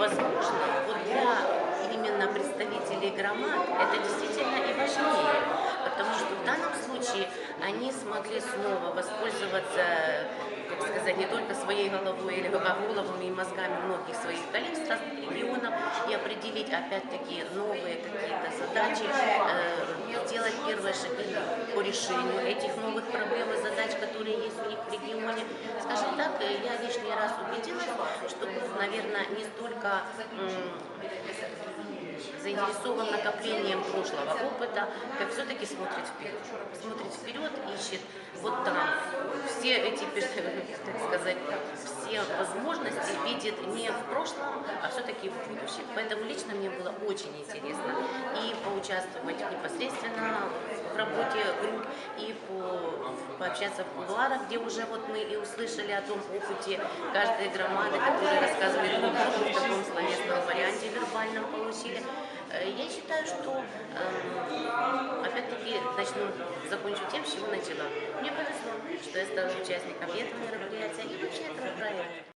возможно, вот для именно представителей громад это действительно и важнее, потому что в данном случае они смогли снова воспользоваться, как сказать, не только своей головой или головами и мозгами многих своих коллег с разных регионов и определить опять-таки новые какие-то задачи, э, сделать первые шаги по решению этих новых проблем и задач, которые есть у них в регионе. Скажем так, э, я что, наверное, не столько заинтересован накоплением прошлого опыта, как все-таки смотрит вперед. Смотрит вперед, ищет вот там все эти, так сказать, все возможности видит не в прошлом, а все-таки в будущем. Поэтому лично мне было очень интересно и поучаствовать непосредственно в работе групп, и пообщаться в кулуарах, где уже вот мы и услышали о том опыте каждой громады, которые рассказывали друг другу в таком словесном варианте вербальном получили. Э, Я считаю, что эм, опять-таки начну, закончу тем, с чего начала. Мне повезло, что я стала участником этого мероприятия, и вообще этого проекта.